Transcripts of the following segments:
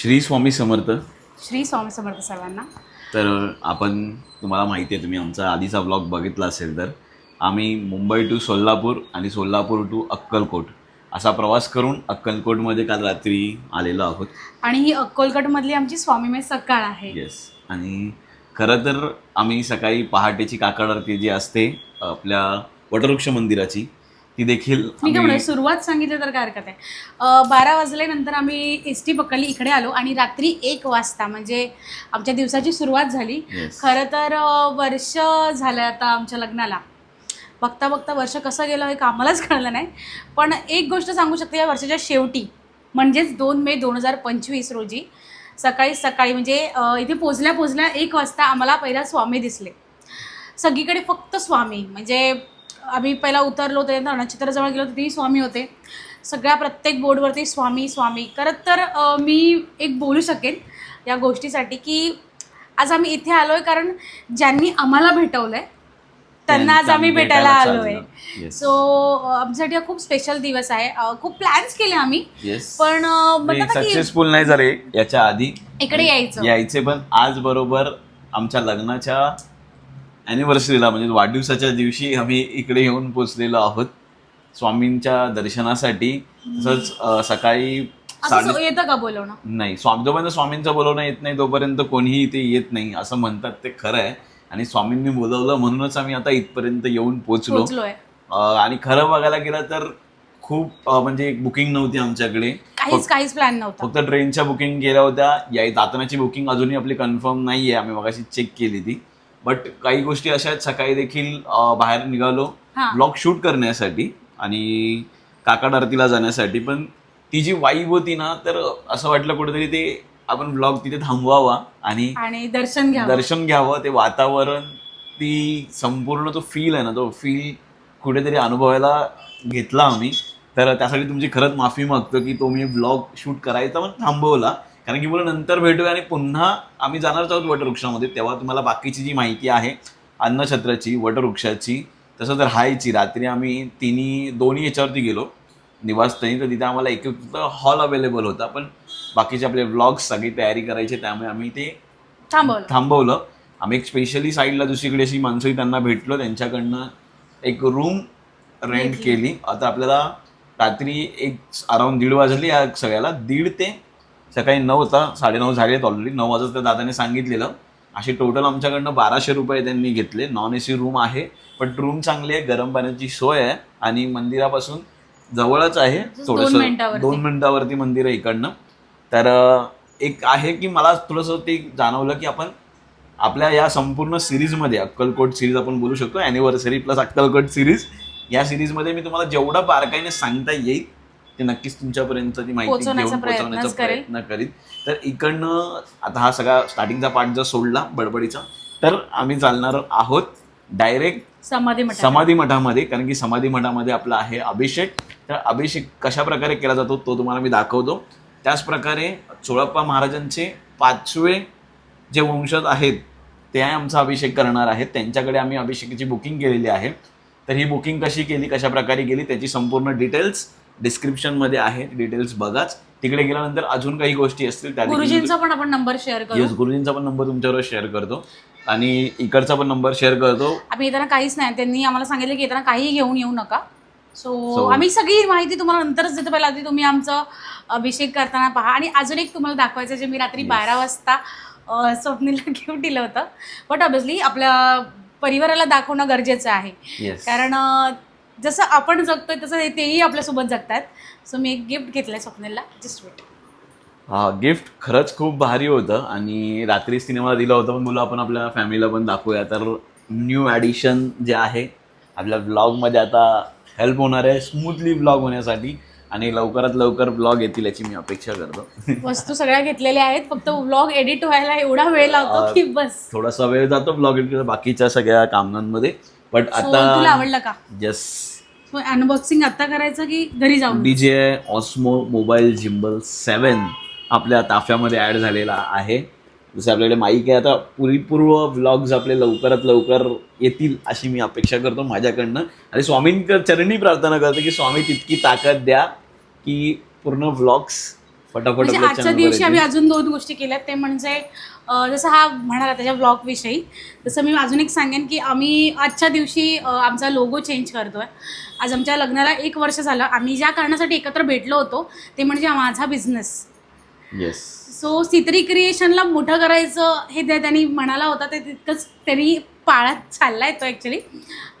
श्री स्वामी समर्थ. श्री स्वामी समर्थ सर्वांना. तर आपण तुम्हाला माहिती आहे तुम्ही आमचा आधीचा ब्लॉग बघितला असेल तर आम्ही मुंबई टू सोलापूर आणि सोलापूर टू अक्कलकोट असा प्रवास करून अक्कलकोटमध्ये काल रात्री आलेलो आहोत. आणि ही अक्कलकोटमधली आमची स्वामीमय सकाळ आहे. येस आणि खरं तर आम्ही सकाळी पहाटेची काकड आरती जी असते आपल्या वटवृक्ष मंदिराची ती देखील मी काय म्हणते सुरुवात सांगितली तर काय हरकत आहे. बारा वाजल्यानंतर आम्ही एस टी पकडली इकडे आलो आणि रात्री एक वाजता म्हणजे आमच्या दिवसाची सुरुवात झाली. Yes. खरं तर अं, वर्ष झालं आता आमच्या लग्नाला. बघता बघता वर्ष कसं गेलं हे आम्हालाच कळलं नाही. पण एक गोष्ट सांगू शकते या वर्षाच्या शेवटी म्हणजेच दोन मे दोन हजार पंचवीस रोजी सकाळी सकाळी म्हणजे अं, इथे पोचल्या पोचल्या एक वाजता आम्हाला पहिला स्वामी दिसले. सगळीकडे फक्त स्वामी म्हणजे आम्ही पहिला उतरलो त्यानंतर नक्षत्रजवळ गेलो तिथेही स्वामी होते. सगळ्या प्रत्येक बोर्डवरती स्वामी स्वामी. खरं तर मी एक बोलू शकेन या गोष्टीसाठी की आज आम्ही इथे आलो आहे कारण ज्यांनी आम्हाला भेटवलं आहे त्यांना आज आम्ही भेटायला आलो आहे. सो आमच्यासाठी हा खूप स्पेशल दिवस आहे. खूप प्लॅन्स केले आम्ही. पण सक्सेसफुल नाही झाले याच्या आधी. इकडे यायचं. यायचे पण आज बरोबर आमच्या लग्नाच्या अॅनिव्हर्सरीला म्हणजे वाढदिवसाच्या दिवशी आम्ही इकडे येऊन पोचलेलो आहोत. स्वामींच्या दर्शनासाठी. तसंच अं, सकाळी असं साडे सो- येतं का बोलवणं? नाही स्वामी जोपर्यंत स्वामींचं बोलवणं येत नाही तोपर्यंत कोणीही इथे येत नाही असं म्हणतात ते खरं आहे. आणि स्वामींनी बोलवलं म्हणूनच आम्ही आता इथपर्यंत येऊन पोचलो अं, आणि खरं बघायला गेलं तर खूप अं, म्हणजे बुकिंग नव्हती आमच्याकडे. काहीच काहीच प्लॅन नव्हता. फक्त ट्रेनच्या बुकिंग केल्या होत्या. या जातानाची बुकिंग अजूनही आपली कन्फर्म नाही आहे आम्ही मगाशी चेक केली ती. बट काही गोष्टी अशा आहेत सकाळी देखील बाहेर निघालो हा. ब्लॉग शूट करण्यासाठी आणि काकाड आरतीला जाण्यासाठी. पण ती जी वाईब होती ना तर असं वाटलं कुठेतरी ते आपण ब्लॉग तिथे थांबवावा आणि आणि दर्शन घ्या दर्शन घ्यावं ते वातावरण ती संपूर्ण तो फील आहे ना तो फील कुठेतरी अनुभवायला घेतला आम्ही. तर त्यासाठी तुमची खरंच माफी मागतो की तो मी ब्लॉग शूट करायचा पण थांबवला. कारण की मला नंतर भेटूया आणि पुन्हा आम्ही जाणारच आहोत वटवृक्षामध्ये. तेव्हा तुम्हाला बाकीची जी माहिती आहे अन्नछत्राची वटवृक्षाची तसं तर हायची. रात्री आम्ही तिन्ही दोन्ही याच्यावरती गेलो. निवासस्थानी तर तिथे आम्हाला एक हॉल अवेलेबल होता. पण बाकीचे आपले व्लॉग्स सगळी तयारी करायची त्यामुळे आम्ही ते थांबवलं. थांबवलं. आम्ही एक स्पेशली साईडला दुसरीकडे अशी माणसंही त्यांना भेटलो. त्यांच्याकडनं एक रूम रेंट. केली. आता आपल्याला रात्री एक अराउंड दीड वाजली या सगळ्याला. दीड ते सकाळी नऊ होता साडेनऊ झालेत ऑलरेडी नऊ वाजता त्या दादाने सांगितलेलं. असे टोटल आमच्याकडनं बाराशे रुपये त्यांनी घेतले. नॉन ए सी रूम आहे पण रूम चांगली आहे गरम पाण्याची सोय आहे आणि मंदिरापासून जवळच आहे. थोडंसं. दोन मिनिटावरती मंदिर आहे इकडनं. तर एक आहे की मला थोडंसं ते जाणवलं की आपण आपल्या या संपूर्ण सिरीजमध्ये अक्कलकोट सिरीज आपण बोलू शकतो अॅनिव्हर्सरी प्लस अक्कलकोट सिरीज या सिरीजमध्ये मी तुम्हाला जेवढं बारकाईने सांगता येईल ते नक्कीच तुमच्यापर्यंत ती माहिती पोहोचवण्याचा घेऊन प्रयत्नच पोहोचवण्याचा करेल. प्रयत्न करीन तर इकडनं आता हा सगळा स्टार्टिंगचा पार्ट जर सोडला बडबडीचा तर आम्ही चालणार आहोत डायरेक्ट समाधी समाधी मठामध्ये कारण की समाधी मठामध्ये आपला आहे अभिषेक. तर अभिषेक कशा प्रकारे केला जातो तो तुम्हाला मी दाखवतो. त्याच प्रकारे चोळप्पा महाराजांचे पाचवे जे वंशज आहेत ते आमचा अभिषेक करणार आहेत. त्यांच्याकडे आम्ही अभिषेकाची बुकिंग केलेली आहे. तर ही बुकिंग कशी केली कशा प्रकारे केली त्याची संपूर्ण डिटेल्स डिस्क्रिप्शनमध्ये आहे डिटेल्स बघाच. तिकडे गेल्यानंतर अजून काही गोष्टी असतील त्या गुरुजींचा पण आपण नंबर शेअर करू. येस गुरुजींचा पण नंबर तुमच्यावर शेअर करतो. आणि इकडचा पण नंबर शेअर करतो. आम्ही येताना काहीच नाही. त्यांनी आम्हाला सांगितलं की येताना काही घेऊन येऊ नका. सो So- आम्ही सगळी माहिती तुम्हाला नंतरच देतो. पहिला आधी तुम्ही आमचं अभिषेक करताना पहा. आणि अजून एक तुम्हाला दाखवायचं जे मी रात्री Yes. बारा वाजता स्वप्नीला गिफ्ट दिलं होतं. बट ऑब्विसली आपल्या परिवाराला दाखवणं गरजेचं आहे. कारण जसं आपण जगतोय तसं तेही आपल्यासोबत जगतात सो मी एक गिफ्ट घेतलंय स्वप्नीला जस्ट वेट हा गिफ्ट खरंच खूप भारी होतं आणि रात्रीच तिने मला दिलं होतं पण बोला आपण आपल्या फॅमिलीला पण दाखवूया. तर न्यू ॲडिशन जे आहे आपल्या ब्लॉगमध्ये आता हेल्प होणार आहे स्मूथली ब्लॉग होण्यासाठी. आणि लवकरात लवकर ब्लॉग येतील याची मी अपेक्षा करतो. वस्तू सगळ्या घेतलेल्या आहेत फक्त व्लॉग एडिट व्हायला एवढा वेळ लावतो की बस. थोडासा वेळ जातो ब्लॉग एडिट बाकीच्या सगळ्या कामांमध्ये बट तुला आता आवडलं का? जस सो अनबॉक्सिंग आता करायचं की घरी जाऊन? D J osmo mobile gimbal seven आपल्या ताफ्यामध्ये ॲड झालेला आहे. जसे आपल्याकडे माईक आहे आता पुरीपूर्व व्लॉग्स आपले लवकरात लवकर येतील अशी मी अपेक्षा करतो माझ्याकडनं. आणि स्वामींक चरणी प्रार्थना करतो की स्वामी तितकी ताकद द्या की पूर्ण व्लॉग्स फटाफट म्हणजे आजच्या channel वर दिवशी आम्ही येतील. अजून दोन गोष्टी केल्यात ते म्हणजे अं, जसं हा म्हणाला त्याच्या ब्लॉग विषयी तसं मी अजून एक सांगेन की आम्ही आजच्या दिवशी अं, आमचा लोगो चेंज करतोय. आज आमच्या लग्नाला एक वर्ष झालं. आम्ही ज्या कारणासाठी एकत्र भेटलो होतो ते म्हणजे माझा बिझनेस येस सो सित्री क्रिएशनला मोठं करायचं हे त्या त्यांनी म्हणाला होता ते तितकंच त्यांनी पाळत चाललाय तो ॲक्च्युली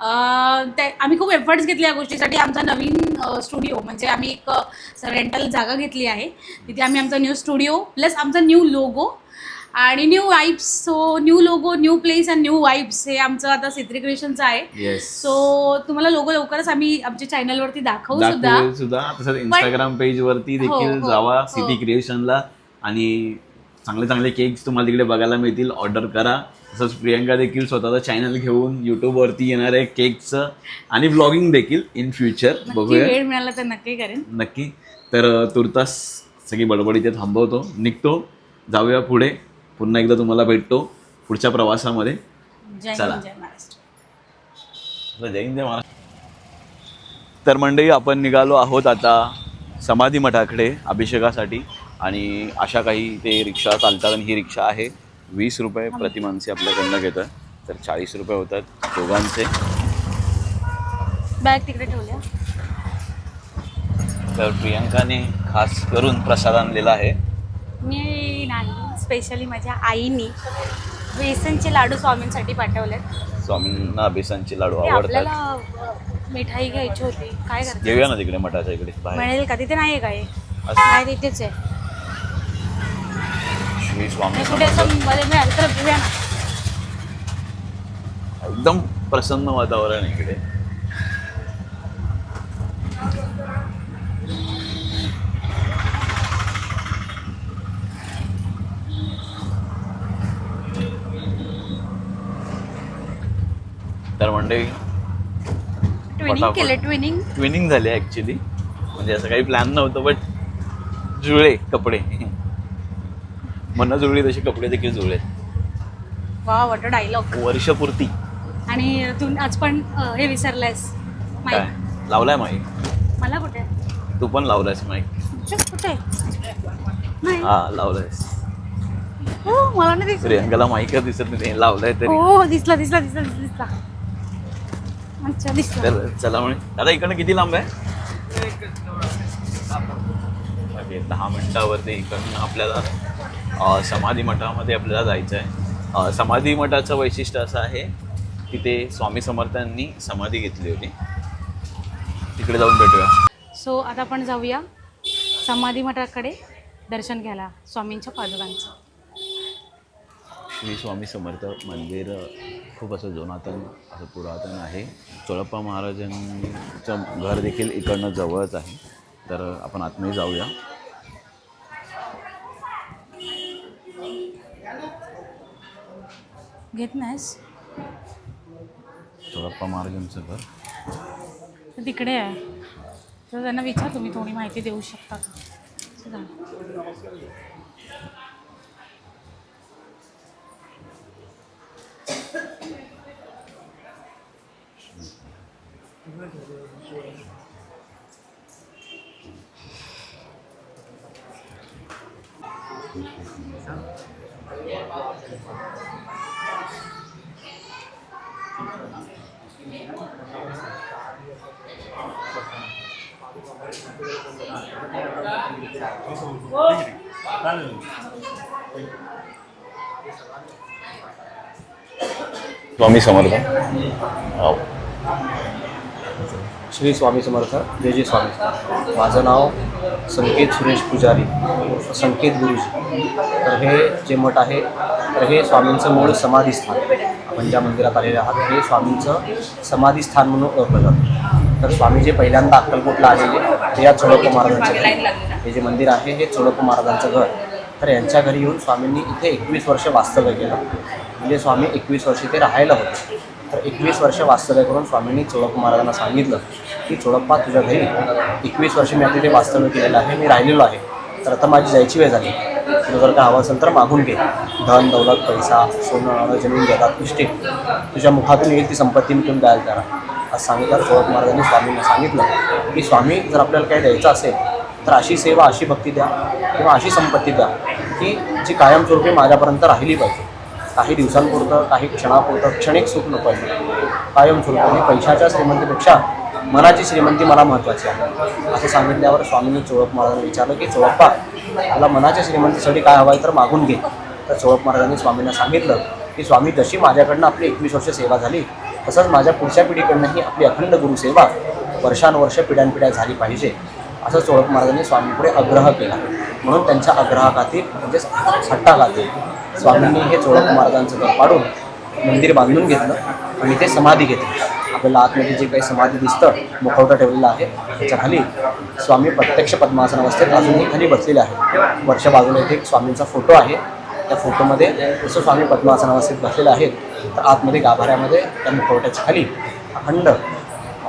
आम्ही खूप एफर्ट्स घेतले या गोष्टीसाठी. आमचा नवीन स्टुडिओ म्हणजे आम्ही एक रेंटल जागा घेतली आहे. तिथे आम्ही आमचा न्यू स्टुडिओ प्लस आमचा न्यू लोगो आणि new vibes so new logo new place and new vibes हे आमचं आता सित्री क्रिएशनचं आहे. येस सो तुम्हाला लोगो लवकरच आम्ही आमच्या चॅनलवरती दाखवू सुद्धा. सुद्धा. तसंच इंस्टाग्राम पेज वरती हो, देखील हो, जावा हो. सिटी क्रिएशनला आणि चांगले चांगले केक्स तुम्हाला तिकडे बघायला मिळतील. ऑर्डर करा. तसंच प्रियंका देखील स्वतःचा चॅनल घेऊन युट्यूबवरती येणार आहे केकचं आणि ब्लॉगिंग देखील इन फ्युचर बघूया. वेळ मिळाला तर नक्की करेन. नक्की. तर तुर्तास सगळी बडबड इथे थांबवतो. निघतो. जाऊया पुढे. पुन्हा एकदा तुम्हाला भेटतो. पुढच्या प्रवासामध्ये. चला. जय हिंद जय महाराष्ट्र. तर मंडळी आपण निघालो आहोत आता समाधी मठाकडे अभिषेकासाठी. आणि अशा काही ते रिक्षा चालतात आणि ही रिक्षा आहे. वीस रुपये प्रति माणसे आपल्याकडनं घेतं तर चाळीस रुपये होतात दोघांचे. बॅग तिकडे ठेवल्या तर प्रियंकाने खास करून प्रसाद आणलेला आहे. मी नाही स्पेशली माझ्या आईनी बेसनचे लाडू स्वामींसाठी पाठवलेत. स्वामींना बेसनचे लाडू ते आवडतात. आपल्याला मिठाई घ्यायची होती. काय करते घेऊया ना तिकडे मठाच्या इकडे बाहेर. मिळेल का? तिथे नाही आहे काय? असं. नाही तिथेच आहे. श्री स्वामी एकदम प्रसन्न वातावरण आहे इकडे. तर मंडळी ट्विनिंग झाली ॲक्च्युली म्हणजे असं काही प्लॅन नव्हतं बट जुळले कपडे. मनं जुळली तशी कपडे देखील जुळले. वा वॉट डायलॉग वर्षपूर्ती. आणि तू आज पण अ, हे विसरलायस. काय? माईक लावलाय माईक मला कुठे? तू पण लावलायस माईक कुठे? नाही. हा लावलायस. हो मला नाही दिसत. प्रियंकाला माईकच दिसत नाही लावलाय तरी. हो दिसला दिसला दिसला दिसला दिसला. अच्छा दिसला. तर चला म्हणे. दादा इकडनं किती लांब आहे? ओके, दहा मिनिटावरती इकडनं आपल्याला अ, समाधी मठामध्ये आपल्याला जायचं आहे समाधी मठाचं वैशिष्ट्य असं आहे की ते स्वामी समर्थांनी समाधी घेतली होती. तिकडे जाऊन भेटूया. सो आता आपण जाऊया समाधी मठाकडे दर्शन घ्यायला स्वामींच्या पादुकांचं. श्री स्वामी समर्थ मंदिर खूप असं जोनातन असं पुरातन आहे. चोळप्पा महाराजांचं घर देखील इकडनं जवळच आहे. तर आपण आतमध्ये जाऊया. घेत नाहीस चोळप्पा महाराजांचं घर तर तिकडे आहे. तर त्यांना विचार तुम्ही थोडी माहिती देऊ शकता का? असं स्वामी समर्थ. श्री स्वामी समर्थ. जय जय स्वामी. माझं नाव संकेत सुरेश पुजारी संकेत गुरुजी. तर हे जे मठ आहे तर हे स्वामींचं मूळ समाधीस्थान. आपण ज्या मंदिरात आलेले आहात हे स्वामींचं समाधीस्थान म्हणून ओळखलं जातं. तर स्वामी जे पहिल्यांदा अक्कलकोटला आलेले. ते या चोडप्पा महाराजांचे हे जे मंदिर आहे हे चोडप्पा महाराजांचं घर. तर यांच्या घरी येऊन स्वामींनी इथे एकवीस वर्ष वास्तव्य केलं. म्हणजे स्वामी एकवीस वर्ष इथे राहायला होते. तर एकवीस वर्ष वास्तव्य करून स्वामींनी चोळप्पा महाराजांना सांगितलं की चोळप्पा तुझ्या घरी एकवीस वर्ष मी आता इथे वास्तव्य केलेलं आहे मी राहिलेलो आहे. तर आता माझी जायची वेळ झाली. तुला जर का हवं असेल तर मागून घे. धन दौलत पैसा सोनं जमीन जातात इष्टे तुझ्या मुखातून येईल ती संपत्ती मी तुम्ही द्यायला करा. असं सांगितलं चोळप्पा महाराजांनी स्वामींना सांगितलं की स्वामी जर आपल्याला काही द्यायचं असेल तर अशी सेवा अशी भक्ती द्या किंवा अशी संपत्ती द्या की जी कायमस्वरूपी माझ्यापर्यंत राहिली पाहिजे. काही दिवसांपुरतं काही क्षणापुरतं क्षणिक सुख नको आहे. कायमस्वरूपी आणि पैशाच्या श्रीमंतीपेक्षा मनाची श्रीमंती मला महत्त्वाची आहे. असं सांगितल्यावर स्वामींनी चोळप महाराजांना विचारलं की चोळप्पा मला मनाच्या श्रीमंतीसाठी काय हवं आहे तर मागून घे. तर चोळप महाराजांनी स्वामींना सांगितलं की स्वामी जशी माझ्याकडनं आपली एकवीस वर्ष सेवा झाली तसंच माझ्या पुढच्या पिढीकडनंही आपली अखंड गुरुसेवा वर्षानुवर्ष पिढ्यानपिढ्या झाली पाहिजे असं चोळक महाराजांनी स्वामीपुढे आग्रह केला. म्हणून त्यांच्या आग्रहाखातीर म्हणजेच हट्टाखातीर स्वामींनी हे चोळक महाराजांचं घर पाडून मंदिर बांधून घेतलं आणि ते समाधी घेतली. आपल्याला आतमध्ये जे काही समाधी दिसतं मुखवटा ठेवलेला आहे त्याच्याखाली स्वामी प्रत्यक्ष पद्मासन अवस्थेत अजूनही खाली बसलेले आहे वरच्या बाजूला इथे एक स्वामींचा फोटो आहे. त्या फोटोमध्ये जसं स्वामी पद्मासन अवस्थेत बसलेले आहेत. तर आतमध्ये गाभाऱ्यामध्ये त्या मुखवट्याच्या खाली अखंड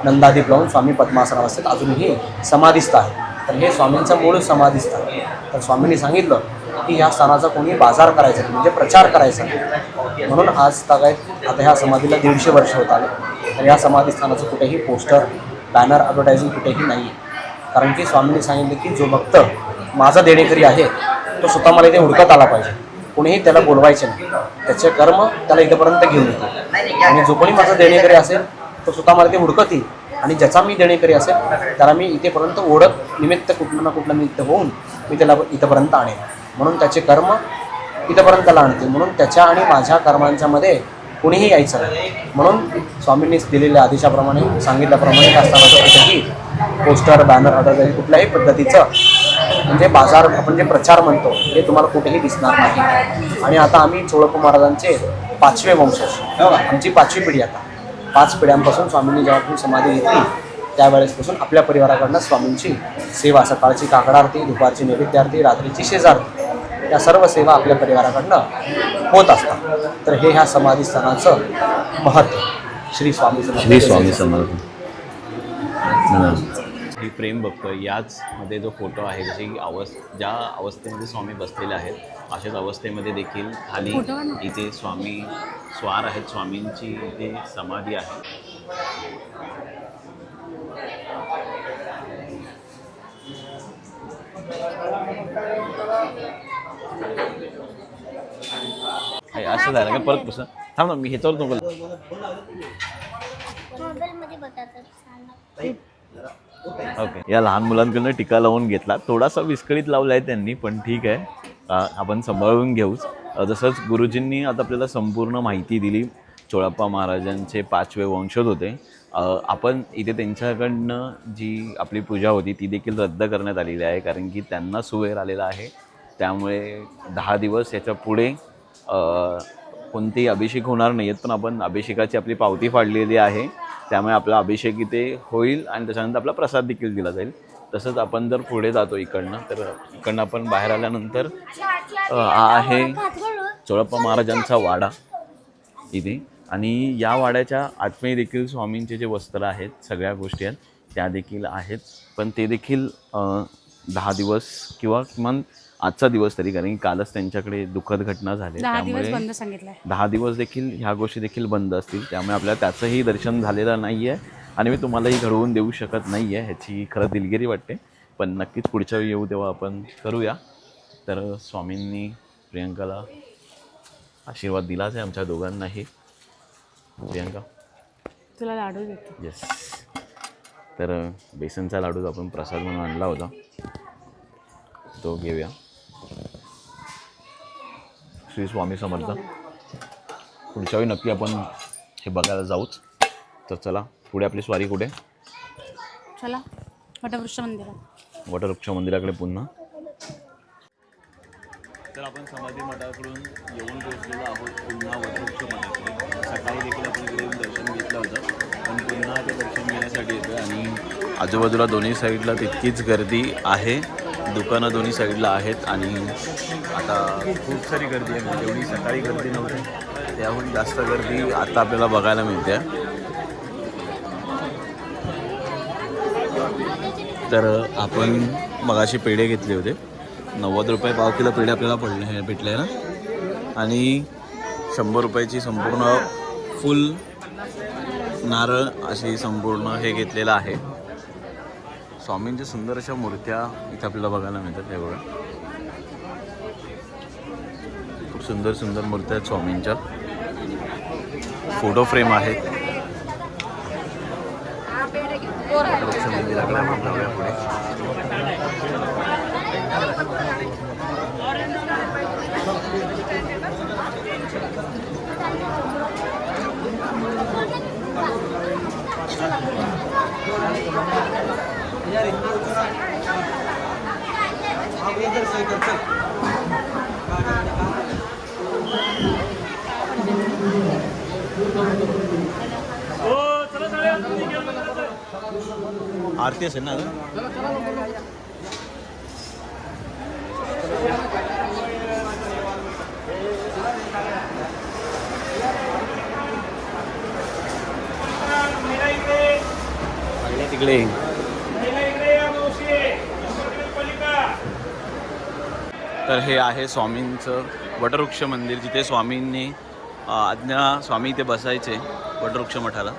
नंदादीप लावून स्वामी पद्मासनावस्थेत अजूनही समाधिस्थ आहे. तर हे स्वामींचं मूळ समाधिस्थ आहे. तर स्वामींनी सांगितलं की ह्या स्थानाचा कोणी बाजार करायचा नाही, म्हणजे प्रचार करायचा नाही. म्हणून आज तागायत आता ह्या समाधीला दीडशे वर्ष होत आले. तर ह्या समाधी स्थानाचं कुठेही पोस्टर बॅनर ॲडव्हर्टायझिंग कुठेही नाही आहे. कारण की स्वामींनी सांगितलं की जो भक्त माझा देणेकरी आहे तो स्वतः मला इथे हुडकत आला पाहिजे. कुणीही त्याला बोलवायचे नाही. त्याचे कर्म त्याला इथंपर्यंत घेऊन येते. आणि जो कोणी माझा देणेकरी असेल तो स्वतः मला ते हुडकत येईल. आणि ज्याचा मी देणेकरी असेल त्याला मी इथेपर्यंत ओढत निमित्त कुठलं ना कुठलं निमित्त होऊन मी त्याला इथंपर्यंत आणेन. म्हणून त्याचे कर्म इथंपर्यंत त्याला आणते. म्हणून त्याच्या आणि माझ्या कर्मांच्यामध्ये कुणीही यायचं नाही. म्हणून स्वामींनी दिलेल्या आदेशाप्रमाणे सांगितल्याप्रमाणे त्या कुठेही पोस्टर बॅनर ऑर्डर कुठल्याही पद्धतीचं म्हणजे बाजार आपण जे प्रचार म्हणतो हे तुम्हाला कुठेही दिसणार नाही. आणि आता आम्ही चोळप महाराजांचे पाचवे वंशज. आमची पाचवी पिढी आता. पाच पिढ्यांपासून स्वामींनी जेव्हा समाधी घेतली त्यावेळेसपासून आपल्या परिवाराकडनं स्वामींची सेवा सकाळची काकड आरती दुपारची नैवेद्य आरती रात्रीची शेजारती या सर्व सेवा आपल्या परिवाराकडनं होत असतात. तर हे ह्या समाधी स्थानाचं महत्त्व. श्री स्वामी समर्थ. श्री स्वामी समर्थ. ही प्रेम बघतो याच मध्ये जो फोटो आहे जसे की अवस्थ ज्या अवस्थेमध्ये स्वामी बसलेले आहेत अशाच अवस्थेमध्ये देखील खाली. इथे स्वामी स्वार आहेत. स्वामींची इथे समाधी आहे. हे असं झालं का? परत कसं थांब ना मी ह्याच्यावर नको मोबाईलमध्ये बघतात छान ओके या लहान मुलांकडनं टीका लावून घेतला. थोडासा विस्कळीत लावला आहे त्यांनी पण ठीक आहे. आपण सांभाळून घेऊच. जसंच गुरुजींनी आता आपल्याला संपूर्ण माहिती दिली चोळाप्पा महाराजांचे पाचवे वंशज होते. आपण इथे त्यांच्याकडनं जी आपली पूजा होती ती देखील रद्द करण्यात आलेली आहे कारण की त्यांना सुवेर आलेला आहे. त्यामुळे दहा दिवस याच्यापुढे कोणतेही अभिषेक होणार नाही आहेत पण आपण अभिषेकाची आपली पावती फाडलेली आहे. त्यामुळे आपला अभिषेक इथे होईल आणि त्याच्यानंतर आपला प्रसाद देखील दिला जाईल. तसंच आपण जर पुढे जातो इकडनं तर इकडनं आपण बाहेर आल्यानंतर हा आहे चोळप्पा महाराजांचा वाडा इथे. आणि या वाड्याच्या आत्मे देखील स्वामींचे जे वस्त्र आहेत सगळ्या गोष्टी आहेत त्या देखील आहेत. पण ते देखील दहा दिवस किंवा किमान आजचा दिवस तरी कारण की कालच त्यांच्याकडे दुःखद घटना झाली दहा दिवस त्यामुळे बंद दहा दिवस देखील ह्या गोष्टी देखील बंद असतील. त्यामुळे आपल्याला त्याचंही दर्शन झालेलं नाही आहे आणि मी तुम्हालाही घडवून देऊ शकत नाही आहे ह्याची खरं दिलगिरी वाटते. पण नक्कीच पुढच्या वेळी येऊ तेव्हा आपण करूया. तर स्वामींनी प्रियंकाला आशीर्वाद दिलाच आहे आमच्या दोघांनाही. प्रियंका? तुला लाडू देतो. येस तर बेसनचा लाडू आपण प्रसाद म्हणून आणला होता. तो घेऊया. श्री स्वामी समर्थ. पुढच्या वेळी नक्की आपण हे बघायला जाऊच. तर चला पुढे आपली स्वारी कुठे? चला वटवृक्ष मंदिरात. वटवृक्ष मंदिराकडे पुन्हा. तर आपण समाधी मठाकडून येऊन पोहोचलेलो आहोत पुन्हा वटवृक्ष मठाकडे. सकाळी देखील आपण इकडे येऊन दर्शन घेतलं होतं पण पुन्हा ते दर्शन घेण्यासाठी येतो आणि आजूबाजूला दोन्ही साईडला तितकीच गर्दी आहे. दुकानं दोन्ही साईडला आहेत आणि आता खूप सारी गर्दी आहे. म्हणजे एवढी सकाळी गर्दी नव्हती. त्याहून जास्त गर्दी आता आपल्याला बघायला मिळते. तर आपण मगाशी पेढे घेतले होते. नव्वद रुपये पाव किलो पेढे आपल्याला पडले हे भेटले ना? आणि शंभर रुपयाची संपूर्ण फुल नारळ अशी संपूर्ण हे घेतलेलं आहे. स्वामींच्या सुंदर अशा मूर्त्या इथे आपल्याला बघायला मिळतात हे बघा. खूप सुंदर सुंदर मूर्त्या आहेत स्वामींच्या. फोटो फ्रेम आहेत पुढे. आरती असेल ना? तिकडे तर हे आहे स्वामींचं वटवृक्ष मंदिर जिथे स्वामींनी आज्ञा स्वामी इथे बसायचे वटवृक्ष मठाला.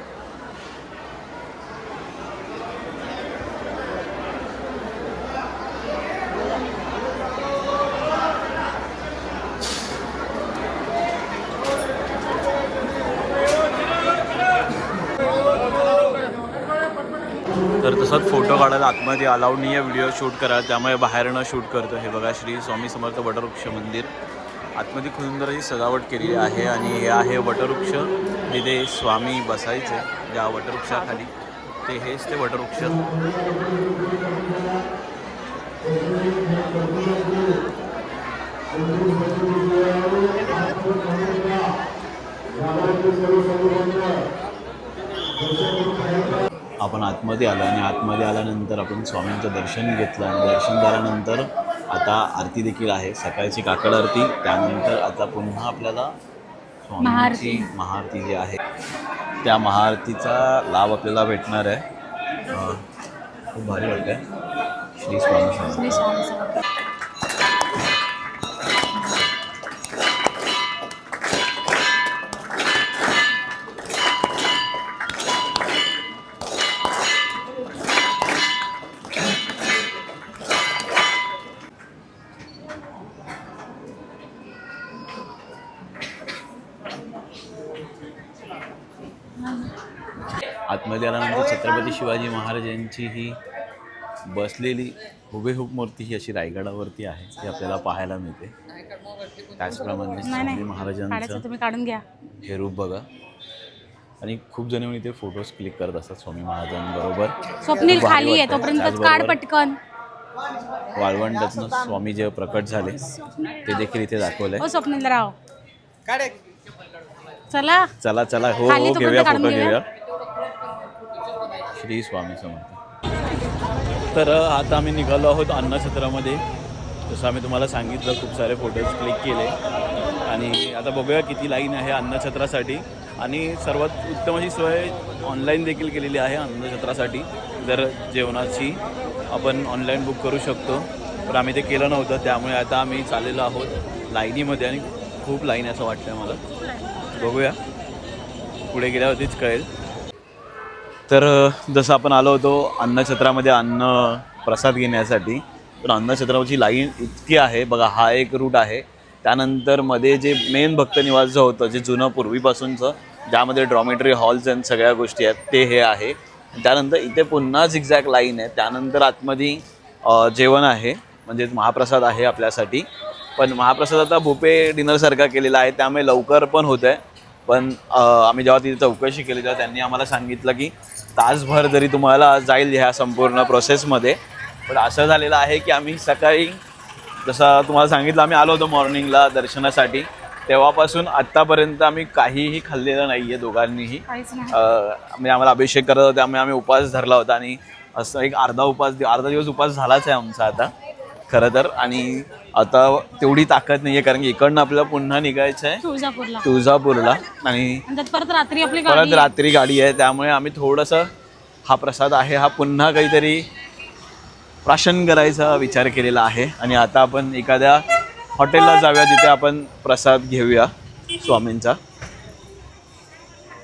तर तसंच फोटो काढायला आतमध्ये अलाउड नाही आहे व्हिडिओ शूट करायला. त्यामुळे बाहेरनं शूट करतो हे बघा श्री स्वामी समर्थ वटवृक्ष मंदिर. आतमध्ये खूप सुंदर अशी सजावट केलेली आहे आणि हे आहे वटवृक्ष. जिथे स्वामी बसायचे ज्या वटवृक्षाखाली. ते हेच ते वटवृक्ष. आपण आतमध्ये आलो आणि आतमध्ये आल्यानंतर आपण स्वामींचं दर्शन घेतलं आणि दर्शन झाल्यानंतर आता आरती देखील आहे. सकाळची काकड आरती त्यानंतर आता पुन्हा आपल्याला स्वामींची महाआरती. जी आहे त्या महाआरतीचा लाभ आपल्याला भेटणार आहे. खूप भारी वाटतं श्री स्वामी स्वामी आल्यानंतर छत्रपती शिवाजी महाराजांची ही बसलेली हुबेहूब मूर्ती ही अशी रायगडावरती आहे ती आपल्याला पाहायला मिळते. त्याचप्रमाणे काढायचं महाराजांचं तुम्ही काढून घ्या. हे रूप बघा. आणि खूप जण येऊन इथे फोटोज क्लिक करत असतात स्वामी महाराजांबरोबर. स्वप्नील खाली आहे. तोपर्यंत काढ पटकन. वाळवंटातनं स्वामी जे प्रकट झाले ते देखील इथे दाखवलंय. हो स्वप्नील राव चला. चला चला. हो हो घेऊया फोटो घेऊया. श्री स्वामी समर्थ. तर आता आम्ही निघालो आहोत अन्नछत्रामध्ये. जसं आम्ही तुम्हाला सांगितलं खूप सारे फोटोज क्लिक केले. आणि आता बघूया किती लाईन आहे अन्नछत्रासाठी. आणि सर्वात उत्तम अशी सोय ऑनलाईन देखील केलेली आहे अन्नछत्रासाठी. जर जेवणाची आपण ऑनलाईन बुक करू शकतो. पण आम्ही ते केलं नव्हतं त्यामुळे आता आम्ही चाललेलो आहोत लाईनीमध्ये आणि खूप लाईन असं वाटतं मला. बघूया. पुढे गेल्यावरतीच कळेल. तर जसं आपण आलो होतो अन्नछत्रामध्ये अन्न प्रसाद घेण्यासाठी पण अन्नछत्राची लाईन इतकी आहे. बघा हा एक रूट आहे. त्यानंतरमध्ये जे मेन भक्त निवास जो होतं जे जुनं पूर्वीपासूनचं ज्यामध्ये ड्रॉमेटरी हॉल्स आणि सगळ्या गोष्टी आहेत ते हे आहे. त्यानंतर इथे पुन्हा झिगझॅक लाईन आहे. त्यानंतर आतमध्ये जेवण आहे. म्हणजेच महाप्रसाद आहे आपल्यासाठी. पण महाप्रसाद आता बुफे डिनरसारखा केलेला आहे. त्यामुळे लवकर पण होत आहे पण आम्ही जेव्हा तिथे चौकशी केली तेव्हा त्यांनी आम्हाला सांगितलं की तासभर जरी तुम्हाला जाईल ह्या संपूर्ण प्रोसेसमध्ये पण असं झालेलं आहे की आम्ही सकाळी जसं तुम्हाला सांगितलं आम्ही आलो होतो मॉर्निंगला दर्शनासाठी. तेव्हापासून आत्तापर्यंत आम्ही काहीही खाल्लेलं नाही. आहे दोघांनीही म्हणजे आम्हाला अभिषेक करत होता त्यामुळे आम्ही उपास धरला होता आणि असं एक अर्धा उपास अर्धा दिवस उपास झालाच आहे आमचा आता. खरं तर. आणि आता तेवढी ताकद नाही आहे कारण की इकडनं आपल्याला पुन्हा निघायचं आहे. तुळजापूरला. तुळजापूरला. आणि आणि त्यात परत रात्री आपली परत गाडी आहे. रात्री गाडी आहे. त्यामुळे आम्ही थोडंसं हा प्रसाद आहे. हा पुन्हा काहीतरी प्राशन करायचा विचार केलेला आहे. आणि आता आपण एखाद्या हॉटेलला जाऊया जिथे आपण प्रसाद घेऊया स्वामींचा.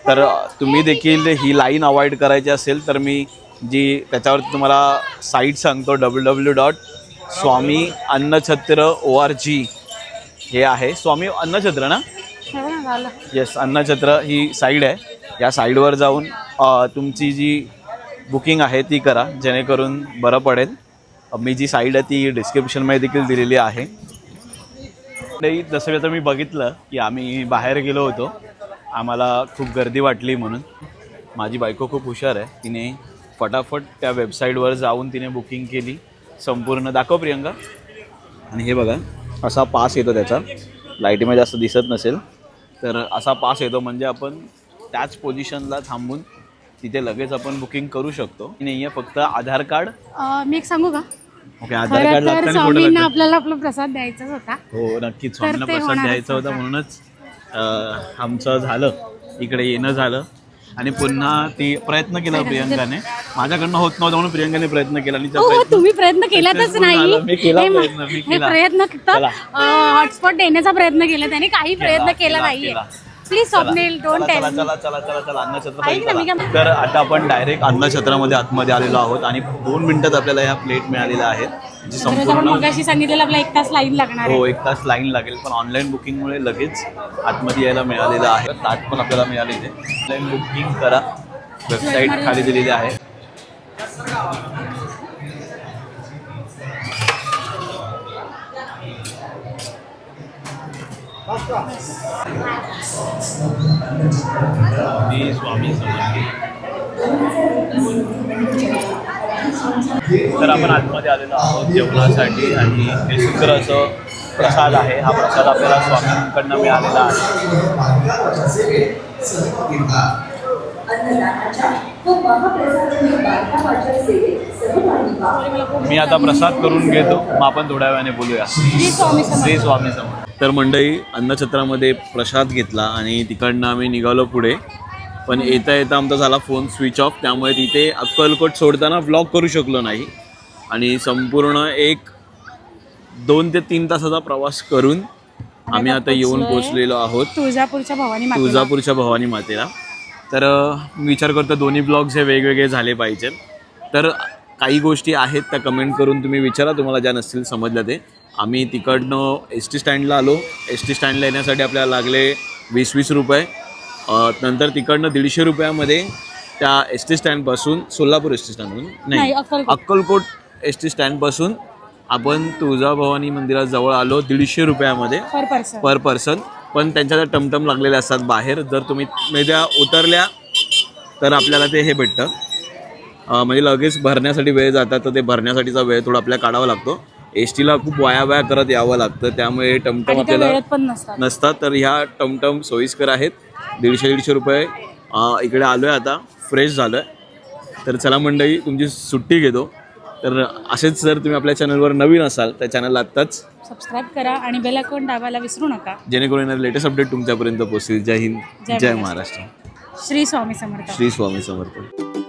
तर तुम्ही देखील ही लाईन अवॉइड करायची असेल तर मी जी त्याच्यावरती तुम्हाला साईट सांगतो W W dot Swami Annachhatra O R G हे आहे. स्वामी अन्नछत्र ना? हे येस अन्नछत्र ही साईड आहे. या साईडवर जाऊन तुमची जी बुकिंग आहे ती करा जेणेकरून बरं पडेल. मी जी साईड आहे ती डिस्क्रिप्शनमध्ये देखील दिलेली आहे. जसं आता मी बघितलं की आम्ही बाहेर गेलो होतो आम्हाला खूप गर्दी वाटली म्हणून. माझी बायको खूप हुशार आहे. तिने फटाफट त्या वेबसाईटवर जाऊन तिने बुकिंग केली. संपूर्ण दाखव प्रियंका. आणि हे बघा असा पास येतो त्याचा. लाईटीमध्ये जास्त दिसत नसेल तर असा पास येतो म्हणजे आपण त्याच पोझिशनला थांबून तिथे लगेच आपण बुकिंग करू शकतो. नाही आहे फक्त आधार कार्ड. मी एक सांगू का? ओके आधार कार्ड लागतं आणि स्वामींना लागतं. आपल्याला आपला प्रसाद द्यायचाच होता. हो नक्कीच. ते प्रसाद होणारच द्यायचा होता होता. म्हणूनच अं, आमचं झालं. इकडे येणं झालं. आणि पुन्हा ती प्रयत्न केला प्रियंकाने माझ्याकडनं होत नव्हतं म्हणून प्रियंकाने प्रयत्न केला आणि त्या हो प्रयत्न- तुम्ही प्रयत्न केलातच नाही. मी केला हे मा- प्रयत्न, मी हे केला. प्रयत्न फक्त चला. हॉटस्पॉट देण्याचा प्रयत्न केला त्याने काही प्रयत्न केला केला, नाहीये केला. प्लीज स्वप्नील डोंट चला टेल चला चला चला चला चला अन्नछत्र ऐक ना, मी चला. काय- तर आता आपण डायरेक्ट अन्नछत्रामध्ये आतमध्ये आलेलो आहोत आणि दोन मिनिटात आपल्याला ह्या प्लेट मिळालेल्या आहेत जी आपण संपूर्ण मगाशी सांगितलेलं आपला एक तास लाईन लागणार आहे. हो एक तास लाईन लागेल पण ऑनलाईन बुकिंगमुळे लगेच आतमध्ये यायला मिळालेलं आहे. ताट पण आपल्याला मिळाले इथे. ऑनलाईन बुकिंग करा. वेबसाईट खाली दिलेली आहे. मी स्वामी समर्थ तर आपण आतमध्ये आलेलो आहोत जेवणासाठी आणि हे सुंदर असं प्रसाद आहे. हा प्रसाद आपल्याला स्वामींकडनं मिळालेला आहे. मी आता प्रसाद करून घेतो. मग आपण थोड्या वेळाने बोलूया. श्री स्वामी समोर तर मंडळी अन्नछत्रामध्ये प्रसाद घेतला आणि तिकडनं आम्ही निघालो पुढे. पण येता येता आमचा झाला फोन स्विच ऑफ. त्यामुळे तिथे अक्कलकोट सोडताना ब्लॉग करू शकलो नाही. आणि संपूर्ण एक दोन ते तीन तासाचा प्रवास करून आम्ही आता येऊन पोहोचलोय. पोचलेलो आहोत. तुळजापूरच्या भवानी. तुळजापूरच्या भवानी मातेला. तर मी विचार करतो दोन्ही ब्लॉग्स हे वेगवेगळे झाले पाहिजेत. तर काही गोष्टी आहेत त्या कमेंट करून तुम्ही विचारा. तुम्हाला ज्या नसतील समजल्या ते. आम्ही तिकडनं एस टी स्टँडला आलो. एस टी स्टँडला येण्यासाठी आपल्याला लागले वीस वीस रुपये. नंतर तिकडनं दीडशे रुपयामध्ये त्या एस टी स्टँडपासून सोलापूर एस टी स्टँडपासून नाही, अक्कलकोट. एस टी स्टँडपासून आपण तुळजाभवानी मंदिराजवळ आलो दीडशे रुपयामध्ये पर पर्सन पर पर्सन पण त्यांच्या त्या टमटम लागलेल्या असतात बाहेर. जर तुम्ही त्या उतरल्या तर आपल्याला ते हे भेटतं. म्हणजे लगेच भरण्यासाठी वेळ जातात तर ते भरण्यासाठीचा वेळ थोडा आपल्याला काढावा लागतो. एस टीला खूप वाया वाया करत यावं लागतं त्यामुळे टमटम आपल्याला नसतात. तर ह्या टमटम सोयीस्कर आहेत. दीडशे दीडशे रुपये. इकडे आलो आहे आता. फ्रेश झालो आहे तर चला मंडळी तुमची सुट्टी घेतो. तर असेच जर तुम्ही आपल्या चॅनलवर नवीन असाल तर चॅनलला आत्ताच सबस्क्राईब करा आणि बेल आयकॉन दाबायला विसरू नका. जेणेकरून येणारे लेटेस्ट अपडेट तुमच्यापर्यंत पोहोचतील. जय हिंद जय. महाराष्ट्र. श्री स्वामी समर्थ. श्री स्वामी समर्थ.